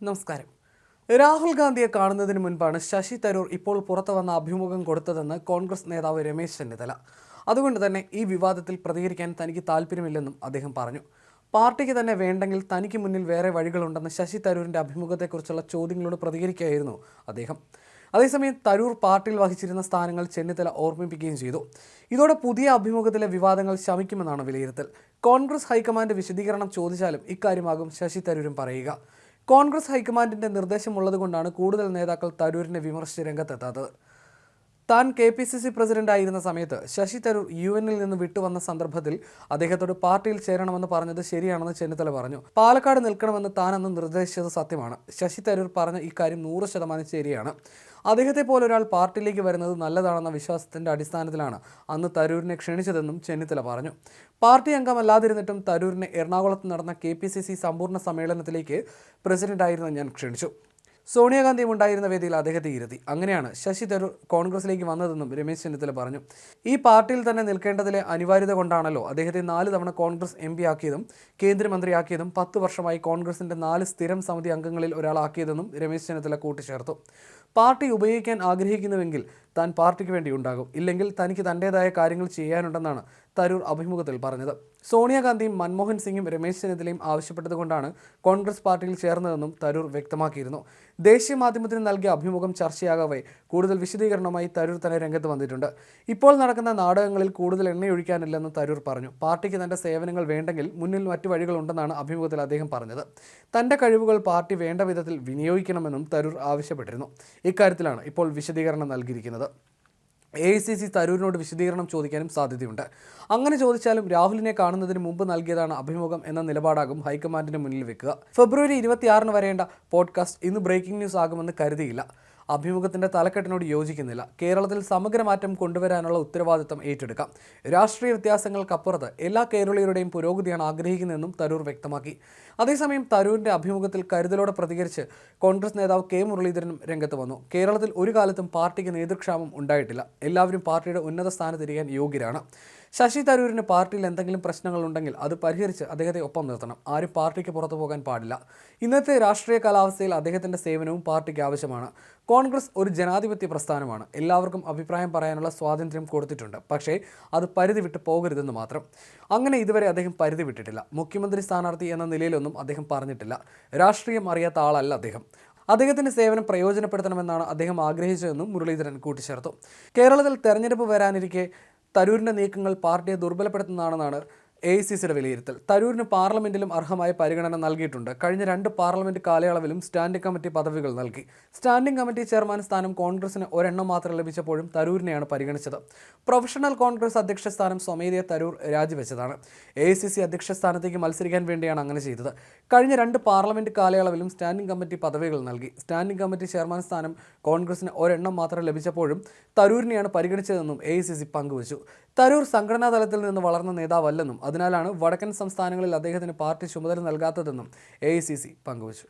നമസ്കാരം. രാഹുൽ ഗാന്ധിയെ കാണുന്നതിന് മുൻപാണ് ശശി തരൂർ ഇപ്പോൾ പുറത്തു വന്ന അഭിമുഖം കൊടുത്തതെന്ന് കോൺഗ്രസ് നേതാവ് രമേശ് ചെന്നിത്തല. അതുകൊണ്ട് തന്നെ ഈ വിവാദത്തിൽ പ്രതികരിക്കാൻ തനിക്ക് താല്പര്യമില്ലെന്നും അദ്ദേഹം പറഞ്ഞു. പാർട്ടിക്ക് തന്നെ വേണ്ടെങ്കിൽ തനിക്ക് മുന്നിൽ വേറെ വഴികളുണ്ടെന്ന് ശശി തരൂരിന്റെ അഭിമുഖത്തെക്കുറിച്ചുള്ള ചോദ്യങ്ങളോട് പ്രതികരിക്കുകയായിരുന്നു അദ്ദേഹം. അതേസമയം തരൂർ പാർട്ടിയിൽ വഹിച്ചിരുന്ന സ്ഥാനങ്ങൾ ചെന്നിത്തല ഓർമ്മിപ്പിക്കുകയും ചെയ്തു. ഇതോടെ പുതിയ അഭിമുഖത്തിലെ വിവാദങ്ങൾ ശമിക്കുമെന്നാണ് വിലയിരുത്തൽ. കോൺഗ്രസ് ഹൈക്കമാൻഡ് വിശദീകരണം ചോദിച്ചാലും ഇക്കാര്യമാകും ശശി തരൂരും പറയുക. കോൺഗ്രസ് ഹൈക്കമാൻഡിന്റെ നിർദ്ദേശമുള്ളതുകൊണ്ടാണ് കൂടുതൽ നേതാക്കൾ തരൂരിനെ വിമർശിച്ച് രംഗത്തെത്താത്തത്. താൻ K P C C president ആയിരുന്ന സമയത്ത് ശശി തരൂർ യു എന്നിൽ നിന്ന് വിട്ടുവന്ന സന്ദർഭത്തിൽ അദ്ദേഹത്തോട് പാർട്ടിയിൽ ചേരണമെന്ന് പറഞ്ഞത് ശരിയാണെന്ന് ചെന്നിത്തല പറഞ്ഞു. പാലക്കാട് നിൽക്കണമെന്ന് താൻ അന്ന് നിർദ്ദേശിച്ചത് സത്യമാണ്. ശശി തരൂർ പറഞ്ഞ ഇക്കാര്യം നൂറ് ശതമാനം ശരിയാണ്. അദ്ദേഹത്തെ പോലെ ഒരാൾ പാർട്ടിയിലേക്ക് വരുന്നത് നല്ലതാണെന്ന വിശ്വാസത്തിന്റെ അടിസ്ഥാനത്തിലാണ് അന്ന് തരൂരിനെ ക്ഷണിച്ചതെന്നും ചെന്നിത്തല പറഞ്ഞു. പാർട്ടി അംഗമല്ലാതിരുന്നിട്ടും തരൂരിനെ എറണാകുളത്ത് നടന്ന കെ സമ്പൂർണ സമ്മേളനത്തിലേക്ക് പ്രസിഡന്റായിരുന്ന ഞാൻ ക്ഷണിച്ചു. സോണിയാഗാന്ധിയും ഉണ്ടായിരുന്ന വേദിയിൽ അദ്ദേഹത്തെ ഇരുത്തി. അങ്ങനെയാണ് ശശി തരൂർ കോൺഗ്രസിലേക്ക് വന്നതെന്നും രമേശ് ചെന്നിത്തല പറഞ്ഞു. ഈ പാർട്ടിയിൽ തന്നെ നിൽക്കേണ്ടതിലെ അനിവാര്യത കൊണ്ടാണല്ലോ അദ്ദേഹത്തെ നാല് തവണ കോൺഗ്രസ് എം പി ആക്കിയതും കേന്ദ്രമന്ത്രിയാക്കിയതും പത്ത് വർഷമായി കോൺഗ്രസിന്റെ നാല് സ്ഥിരം സമിതി അംഗങ്ങളിൽ ഒരാളാക്കിയതെന്നും രമേശ് ചെന്നിത്തല കൂട്ടിച്ചേർത്തു. പാർട്ടി ഉപയോഗിക്കാൻ ആഗ്രഹിക്കുന്നുവെങ്കിൽ താൻ പാർട്ടിക്ക് വേണ്ടി ഉണ്ടാകും. ഇല്ലെങ്കിൽ തനിക്ക് തന്റേതായ കാര്യങ്ങൾ ചെയ്യാനുണ്ടെന്നാണ് തരൂർ അഭിമുഖത്തിൽ പറഞ്ഞത്. സോണിയാഗാന്ധിയും മൻമോഹൻ സിംഗും രമേശ് ചെന്നിത്തലയും ആവശ്യപ്പെട്ടതുകൊണ്ടാണ് കോൺഗ്രസ് പാർട്ടിയിൽ ചേർന്നതെന്നും തരൂർ വ്യക്തമാക്കിയിരുന്നു. ദേശീയ മാധ്യമത്തിന് നൽകിയ അഭിമുഖം ചർച്ചയാകവേ കൂടുതൽ വിശദീകരണവുമായി തരൂർ തന്നെ രംഗത്ത് വന്നിട്ടുണ്ട്. ഇപ്പോൾ നടക്കുന്ന നാടകങ്ങളിൽ കൂടുതൽ എണ്ണയൊഴിക്കാനില്ലെന്ന് തരൂർ പറഞ്ഞു. പാർട്ടിക്ക് തന്റെ സേവനങ്ങൾ വേണ്ടെങ്കിൽ മുന്നിൽ മറ്റു വഴികളുണ്ടെന്നാണ് അഭിമുഖത്തിൽ അദ്ദേഹം പറഞ്ഞത്. തന്റെ കഴിവുകൾ പാർട്ടി വേണ്ട വിധത്തിൽ വിനിയോഗിക്കണമെന്നും തരൂർ ആവശ്യപ്പെട്ടിരുന്നു. ഇക്കാര്യത്തിലാണ് ഇപ്പോൾ വിശദീകരണം നൽകിയിരിക്കുന്നത്. എ ഐ സി സി തരൂരിനോട് വിശദീകരണം ചോദിക്കാനും സാധ്യതയുണ്ട്. അങ്ങനെ ചോദിച്ചാലും രാഹുലിനെ കാണുന്നതിന് മുമ്പ് നൽകിയതാണ് അഭിമുഖം എന്ന നിലപാടാകും ഹൈക്കമാൻഡിന് മുന്നിൽ വെക്കുക. ഫെബ്രുവരി ഇരുപത്തിയാറിന് വരേണ്ട പോഡ്കാസ്റ്റ് ഇന്ന് ബ്രേക്കിംഗ് ന്യൂസ് ആകുമെന്ന് കരുതിയില്ല. അഭിമുഖത്തിന്റെ തലക്കെട്ടിനോട് യോജിക്കുന്നില്ല. കേരളത്തിൽ സമഗ്രമാറ്റം കൊണ്ടുവരാനുള്ള ഉത്തരവാദിത്തം ഏറ്റെടുക്കാം. രാഷ്ട്രീയ വ്യത്യാസങ്ങൾക്കപ്പുറത്ത് എല്ലാ കേരളീയരുടെയും പുരോഗതിയാണ് ആഗ്രഹിക്കുന്നതെന്നും തരൂർ വ്യക്തമാക്കി. അതേസമയം തരൂരിന്റെ അഭിമുഖത്തിൽ കരുതലോടെ പ്രതികരിച്ച് കോൺഗ്രസ് നേതാവ് കെ മുരളീധരനും രംഗത്ത് വന്നു. കേരളത്തിൽ ഒരു കാലത്തും പാർട്ടിക്ക് നേതൃക്ഷാമം ഉണ്ടായിട്ടില്ല. എല്ലാവരും പാർട്ടിയുടെ ഉന്നത സ്ഥാനത്തിരിക്കാൻ യോഗ്യരാണ്. ശശി തരൂരിന് പാർട്ടിയിൽ എന്തെങ്കിലും പ്രശ്നങ്ങളുണ്ടെങ്കിൽ അത് പരിഹരിച്ച് അദ്ദേഹത്തെ ഒപ്പം നിർത്തണം. ആരും പാർട്ടിക്ക് പുറത്തു പോകാൻ പാടില്ല. ഇന്നത്തെ രാഷ്ട്രീയ കാലാവസ്ഥയിൽ അദ്ദേഹത്തിന്റെ സേവനവും പാർട്ടിക്ക് ആവശ്യമാണ്. കോൺഗ്രസ് ഒരു ജനാധിപത്യ പ്രസ്ഥാനമാണ്. എല്ലാവർക്കും അഭിപ്രായം പറയാനുള്ള സ്വാതന്ത്ര്യം കൊടുത്തിട്ടുണ്ട്. പക്ഷേ അത് പരിധി വിട്ട് പോകരുതെന്ന് മാത്രം. അങ്ങനെ ഇതുവരെ അദ്ദേഹം പരിധി വിട്ടിട്ടില്ല. മുഖ്യമന്ത്രി സ്ഥാനാർത്ഥി എന്ന നിലയിലൊന്നും അദ്ദേഹം പറഞ്ഞിട്ടില്ല. രാഷ്ട്രീയം അറിയാത്ത ആളല്ല അദ്ദേഹം. അദ്ദേഹത്തിന്റെ സേവനം പ്രയോജനപ്പെടുത്തണമെന്നാണ് അദ്ദേഹം ആഗ്രഹിച്ചതെന്നും മുരളീധരൻ കൂട്ടിച്ചേർത്തു. കേരളത്തിൽ തെരഞ്ഞെടുപ്പ് വരാനിരിക്കെ തരൂരിന്റെ നീക്കങ്ങൾ പാർട്ടിയെ ദുർബലപ്പെടുത്തുന്നതാണെന്നാണ് എ ഐ സി സിയുടെ വിലയിരുത്തൽ. തരൂരിന് പാർലമെന്റിലും അർഹമായ പരിഗണന നൽകിയിട്ടുണ്ട്. കഴിഞ്ഞ രണ്ട് പാർലമെന്റ് കാലയളവിലും സ്റ്റാൻഡിംഗ് കമ്മിറ്റി പദവികൾ നൽകി. സ്റ്റാൻഡിംഗ് കമ്മിറ്റി ചെയർമാൻ സ്ഥാനം കോൺഗ്രസിന് ഒരെണ്ണം മാത്രം ലഭിച്ചപ്പോഴും തരൂരിനെയാണ് പരിഗണിച്ചത്. പ്രൊഫഷണൽ കോൺഗ്രസ് അധ്യക്ഷ സ്ഥാനം സ്വമേധിയ തരൂർ രാജിവെച്ചതാണ്. എ സി സി അധ്യക്ഷ സ്ഥാനത്തേക്ക് മത്സരിക്കാൻ വേണ്ടിയാണ് അങ്ങനെ ചെയ്തത്. കഴിഞ്ഞ രണ്ട് പാർലമെന്റ് കാലയളവിലും സ്റ്റാൻഡിംഗ് കമ്മിറ്റി പദവികൾ നൽകി. സ്റ്റാൻഡിംഗ് കമ്മിറ്റി ചെയർമാൻ സ്ഥാനം കോൺഗ്രസിന് ഒരെണ്ണം മാത്രം ലഭിച്ചപ്പോഴും തരൂരിനെയാണ് പരിഗണിച്ചതെന്നും എ ഐ സി സി പങ്കുവച്ചു. തരൂർ സംഘടനാ തലത്തിൽ നിന്ന് വളർന്ന നേതാവല്ലെന്നും അതിനാലാണ് വടക്കൻ സംസ്ഥാനങ്ങളിൽ അദ്ദേഹത്തിന് പാർട്ടി ചുമതല നൽകാത്തതെന്നും എ പങ്കുവച്ചു.